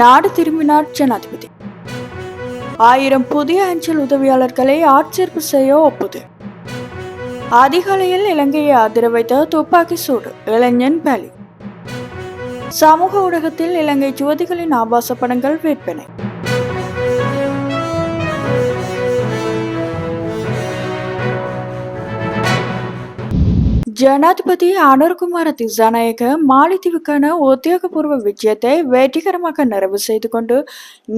நாடு திரும்பினார் ஜனாதிபதி. ஆயிரம் புதிய அஞ்சல் உதவியாளர்களை ஆட்சேர்ப்பு செய்ய ஒப்புது. அதிகாலையில் இலங்கையை அதிர வைத்த துப்பாக்கி சூடு இளைஞன் பலி. சமூக ஊடகத்தில் இலங்கை ஜோதிகளின் ஆபாச படங்கள் விற்பனை. ஜனாதிபதி அனுர்குமார திசாநாயக்க மாலைத்தீவுக்கான உத்தியோகபூர்வ விஜயத்தை வெற்றிகரமாக நிறைவு செய்து கொண்டு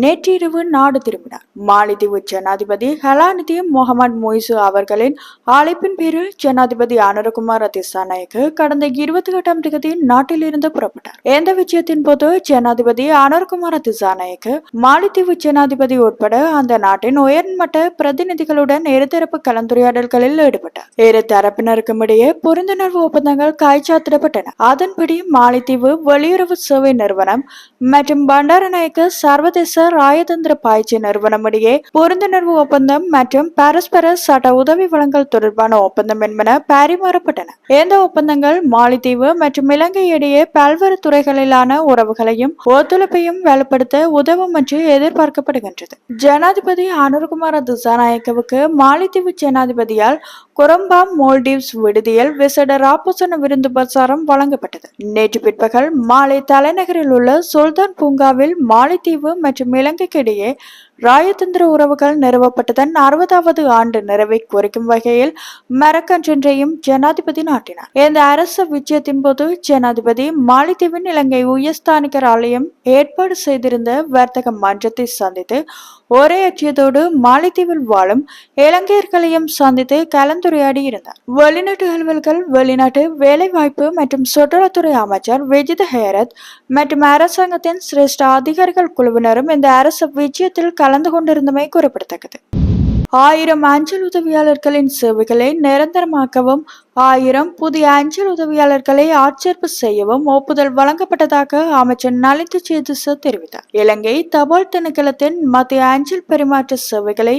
நேற்றிரவு நாடு திரும்பினார். மாலைத்தீவு ஜனாதிபதி ஹலாநிதி முகமது மொய்சு அவர்களின் அழைப்பின் பேரில் ஜனாதிபதி அனுர்குமார திசாநாயக கடந்த இருபத்தி எட்டாம் தேதி நாட்டிலிருந்து புறப்பட்டார். இந்த விஜயத்தின் போது ஜனாதிபதி அனுர்குமார திசாநாயக மாலைத்தீவு ஜனாதிபதி உட்பட அந்த நாட்டின் உயர்மட்ட பிரதிநிதிகளுடன் இருதரப்பு கலந்துரையாடல்களில் ஈடுபட்டார். இரு தரப்பினருக்கும் இடையே புரிந்துணர்வு ஒப்பந்தங்கள் கைச்சாத்திடப்பட்டன. அதன்படி மாலைத்தீவு வெளியுறவு சேவை நிறுவனம் மற்றும் பண்டாரநாயக்க சர்வதேச ராயதந்திர பாய்ச்சி நிறுவனம் இடையே புரிந்துணர்வு ஒப்பந்தம் மற்றும் பரஸ்பர சட்ட உதவி வழங்கல் தொடர்பான ஒப்பந்தம் என்பன பரிமாறப்பட்டன. இந்த ஒப்பந்தங்கள் மாலைத்தீவு மற்றும் இலங்கை இடையே பல்வேறு துறைகளிலான உறவுகளையும் ஒத்துழைப்பையும் வலுப்படுத்த உதவும் என்று எதிர்பார்க்கப்படுகின்றது. ஜனாதிபதி அனுர்குமார திசாநாயக்கவுக்கு மாலைத்தீவு ஜனாதிபதியால் கொரம்பா மோல்டீவ்ஸ் விடுதியில் விசேட ராபோசன விருந்து பிரசாரம் வழங்கப்பட்டது. நேற்று பிற்பகல் மாலை தலைநகரில் உள்ள சுல்தான் பூங்காவில் மாலைத்தீவு மற்றும் இலங்கைக்கு இடையே ராயதந்திர உறவுகள் நிறுவப்பட்டதன் அறுபதாவது ஆண்டு நிறைவை குறைக்கும் வகையில் மரக்கன்றென்றையும் ஜனாதிபதி நாட்டினார். இந்த அரசு விஜயத்தின் போது ஜனாதிபதி மாலித்தீவின் இலங்கை உயர்ஸ்தானிகர் ஆலயம் ஏற்பாடு செய்திருந்த வர்த்தக மன்றத்தை சந்தித்து ஒரே அச்சியத்தோடு மாலித்தீவில் வாழும் இலங்கையர்களையும் சந்தித்து கலந்துரையாடி இருந்தார். வெளிநாட்டு அலுவல்கள் வெளிநாட்டு வேலைவாய்ப்பு மற்றும் சுற்றுலாத்துறை அமைச்சர் விஜித ஹேரத் மற்றும் அரசாங்கத்தின் சிரேஷ்ட அதிகாரிகள் குழுவினரும் இந்த அரசு விஜயத்தில் கலந்து கொண்டிருந்தமை குறிப்பிடத்தக்கது. ஆயிரம் அஞ்சல் உதவியாளர்களின் சேவைகளை நிரந்தரமாக்கவும் ஆயிரம் புதிய அஞ்சல் உதவியாளர்களை ஆட்சேர்ப்பு செய்யவும் ஒப்புதல் வழங்கப்பட்டதாக அமைச்சர் நலிந்த சேதுச தெரிவித்தார். இலங்கை தபால் திணைக்களத்தின் மத்திய அஞ்சல் பரிமாற்ற சேவைகளை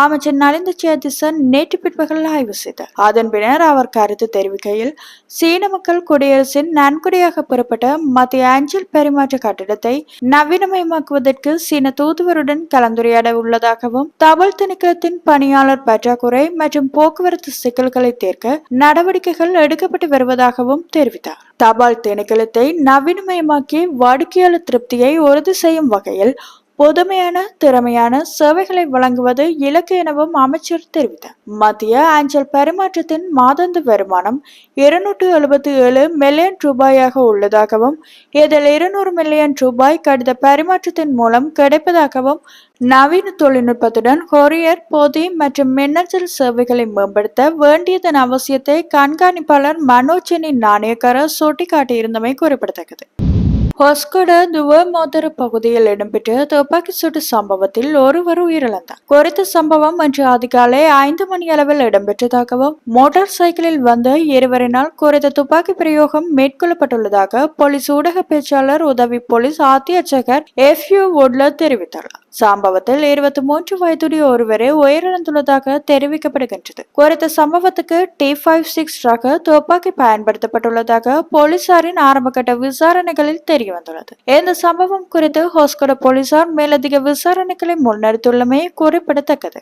அமைச்சர் நலிந்த சேதுச நேற்று பிற்பகல் ஆய்வு செய்தார். அதன் பின்னர் அவர் கருத்து தெரிவிக்கையில் சீன மக்கள் குடியரசின் நன்கொடையாக பெறப்பட்ட மத்திய அஞ்சல் பரிமாற்ற கட்டிடத்தை நவீனமயமாக்குவதற்கு சீன தூதுவருடன் கலந்துரையாட உள்ளதாகவும் தபால் திணைக்களத்தின் பணியாளர் பற்றாக்குறை மற்றும் போக்குவரத்து சிக்கல்களை தீர்க்க நடவடிக்கைகள் எடுக்கப்பட்டு வருவதாகவும் தெரிவித்தார். தபால் திணைக்களத்தை நவீனமயமாக்கி வாடிக்கையாளர் திருப்தியை உறுதி செய்யும் வகையில் புதுமையான திறமையான சேவைகளை வழங்குவது இலக்கு எனவும் அமைச்சர் தெரிவித்தார். மத்திய அஞ்சல் பரிமாற்றத்தின் மாதாந்த வருமானம் இருநூற்று எழுபத்தி ஏழு மில்லியன் ரூபாயாக உள்ளதாகவும் இதில் இருநூறு மில்லியன் ரூபாய் கடித பரிமாற்றத்தின் மூலம் கிடைப்பதாகவும் நவீன தொழில்நுட்பத்துடன் கொரியர் பொதி மற்றும் மின்னஞ்சல் சேவைகளை மேம்படுத்த வேண்டியதன் அவசியத்தை கண்காணிப்பாளர் மனோஜனின் நாணயக்கார சுட்டிக்காட்டியிருந்தமை குறிப்பிடத்தக்கது. ஹொஸ்கொட துவமோதர பகுதியில் இடம்பெற்ற துப்பாக்கி சூட்டு சம்பவத்தில் ஒருவர் உயிரிழந்தார். குறித்த சம்பவம் இன்று அதிகாலை ஐந்து மணி அளவில் இடம்பெற்றதாகவும் மோட்டார் சைக்கிளில் வந்த இருவரினால் குறித்த துப்பாக்கி பிரயோகம் மேற்கொள்ளப்பட்டுள்ளதாக போலீஸ் ஊடக பேச்சாளர் உதவி போலீஸ் அத்தியட்சகர் எஃப் யூ வுட்லர் தெரிவித்துள்ளார். சம்பவத்தில் இருபத்தி மூன்று வயதுடைய ஒருவரே உயிரிழந்துள்ளதாக தெரிவிக்கப்படுகின்றது. குறித்த சம்பவத்துக்கு டி ஃபைவ் சிக்ஸ் ரக துப்பாக்கி பயன்படுத்தப்பட்டுள்ளதாக போலீசாரின் ஆரம்பகட்ட விசாரணைகளில் தெரிய வந்துள்ளது இந்த சம்பவம் குறித்து ஹோஸ்கோட போலீசார் மேலதிக விசாரணைகளை முன்னெடுத்துள்ளமை குறிப்பிடத்தக்கது.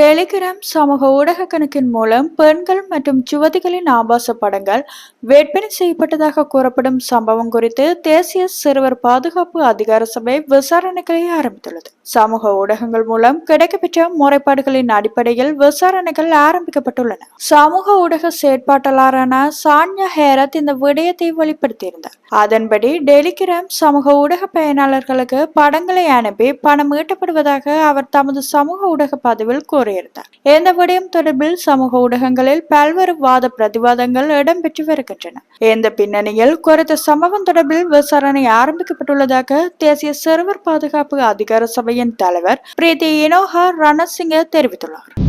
டெலிகிராம் சமூக ஊடக கணக்கின் மூலம் பெண்கள் மற்றும் யுவதிகளின் ஆபாச படங்கள் விற்பனை செய்யப்பட்டதாக கூறப்படும் சம்பவம் குறித்து தேசிய சிறுவர் பாதுகாப்பு அதிகார சபை விசாரணைகளை ஆரம்பித்துள்ளது. சமூக ஊடகங்கள் மூலம் கிடைக்கப்பெற்ற முறைப்பாடுகளின் அடிப்படையில் விசாரணைகள் ஆரம்பிக்கப்பட்டுள்ளன. சமூக ஊடக செயற்பாட்டாளரான சான்யா ஹேரத் இந்த விடயத்தை வெளிப்படுத்தியிருந்தார். அதன்படி டெலிகிராம் சமூக ஊடக பயனாளர்களுக்கு படங்களை அனுப்பி பணம் ஈட்டப்படுவதாக அவர் தமது சமூக ஊடக பதிவில் கூறியிருந்தார் இந்த விடயம் தொடர்பில் சமூக ஊடகங்களில் பல்வேறு வாத பிரதிவாதங்கள் இடம்பெற்று வருகின்றன. இந்த பின்னணியில் குறித்த சம்பவம் தொடர்பில் விசாரணை ஆரம்பிக்கப்பட்டுள்ளதாக தேசிய சிறுவர் பாதுகாப்பு அதிகார சபையின் தலைவர் பிரீத்தி இனோஹா ரணசிங்க தெரிவித்துள்ளார்.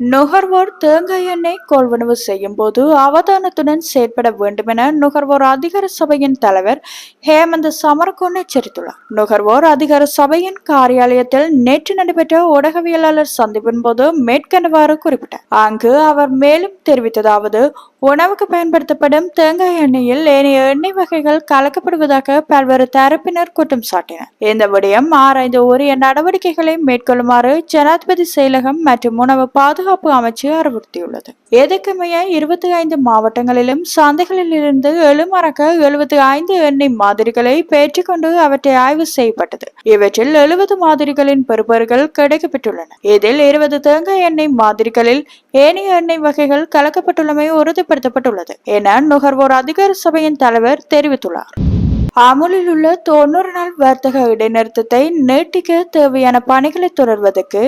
நுகர்வோர் தேங்காய் எண்ணெய் கொள்வனவு செய்யும் போது அவதானத்துடன் செயற்பட வேண்டும் என நுகர்வோர் அதிகார சபையின் தலைவர் ஹேமந்த் சமரகோன் எச்சரித்துள்ளார். நுகர்வோர் அதிகார சபையின் காரியாலயத்தில் நேற்று நடைபெற்ற ஊடகவியலாளர் சந்திப்பின் போது மேற்கண்டவாறு குறிப்பிட்டார். அங்கு அவர் மேலும் தெரிவித்ததாவது உணவுக்கு பயன்படுத்தப்படும் தேங்காய் எண்ணெயில் ஏனைய எண்ணெய் வகைகள் கலக்கப்படுவதாக பல்வேறு தரப்பினர் குற்றம் சாட்டினர். இந்த விடயம் ஆராய்ந்து உரிய நடவடிக்கைகளை மேற்கொள்ளுமாறு ஜனாதிபதி செயலகம் மற்றும் உணவு பாதுகாப்பு அமைச்சு அறிவுறுத்தியுள்ளது. எதுக்குமைய இருபத்தி ஐந்து மாவட்டங்களிலும் சந்தைகளில் இருந்து எழுமறக்க எழுபத்தி ஐந்து எண்ணெய் மாதிரிகளை பெற்றுக்கொண்டு அவற்றை ஆய்வு செய்யப்பட்டது. இவற்றில் எழுபது மாதிரிகளின் பெறுபர்கள் கிடைக்கப்பெற்றுள்ளன. இதில் இருபது தேங்காய் எண்ணெய் மாதிரிகளில் ஏனைய எண்ணெய் வகைகள் கலக்கப்பட்டுள்ளமை உறுதிப்படுத்தப்பட்டுள்ளது என நுகர்வோர் அதிகார சபையின் தலைவர் தெரிவித்துள்ளார். அமுலில் உள்ள தொண்ணூறு நாள் வர்த்தக இடைநிறுத்தத்தை நீட்டிக்க தேவையான பணிகளை தொடர்வதற்கு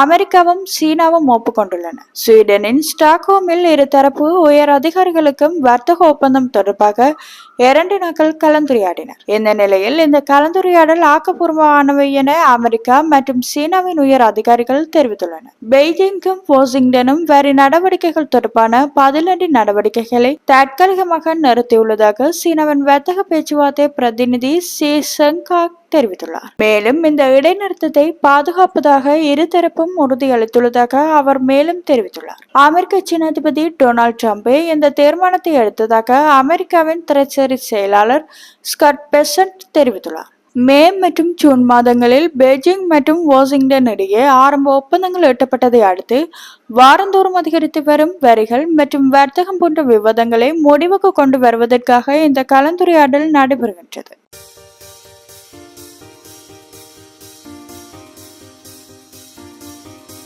அமெரிக்காவும் சீனாவும் ஒப்புக்கொண்டுள்ளன. ஸ்வீடனின் ஸ்டாக்ஹோமில் இருதரப்பு உயர் அதிகாரிகளுக்கும் வர்த்தக ஒப்பந்தம் தொடர்பாக இரண்டு நாட்கள் கலந்துரையாடினர். இந்த நிலையில் இந்த கலந்துரையாடல் ஆக்கப்பூர்வமானவை என அமெரிக்கா மற்றும் சீனாவின் உயர் அதிகாரிகள் தெரிவித்துள்ளனர். பெய்ஜிங்கும் வாஷிங்டனும் வரி நடவடிக்கைகள் தொடர்பான பதிலடி நடவடிக்கைகளை தற்காலிகமாக நிறுத்தியுள்ளதாக சீனாவின் வர்த்தக பேச்சுவார்த்தை பிரதிநிதி சி செங்காக் தெரிவித்துள்ளார். மேலும் இந்த இடைநிறுத்தத்தை பாதுகாப்பதாக இருதரப்பும் உறுதியளித்துள்ளதாக அவர் மேலும் தெரிவித்துள்ளார். அமெரிக்க ஜனாதிபதி டொனால்டு ட்ரம்பே இந்த தீர்மானத்தை எடுத்ததாக அமெரிக்காவின் திரைச்சேரி செயலாளர் ஸ்காட் பெசன்ட் தெரிவித்துள்ளார். மே மற்றும் ஜூன் மாதங்களில் பெய்ஜிங் மற்றும் வாஷிங்டன் இடையே ஆரம்ப ஒப்பந்தங்கள் எட்டப்பட்டதை அடுத்து வாரந்தோறும் அதிகரித்து வரும் வரிகள் மற்றும் வர்த்தகம் போன்ற விவாதங்களை முடிவுக்கு கொண்டு வருவதற்காக இந்த கலந்துரையாடல் நடைபெறுகின்றது.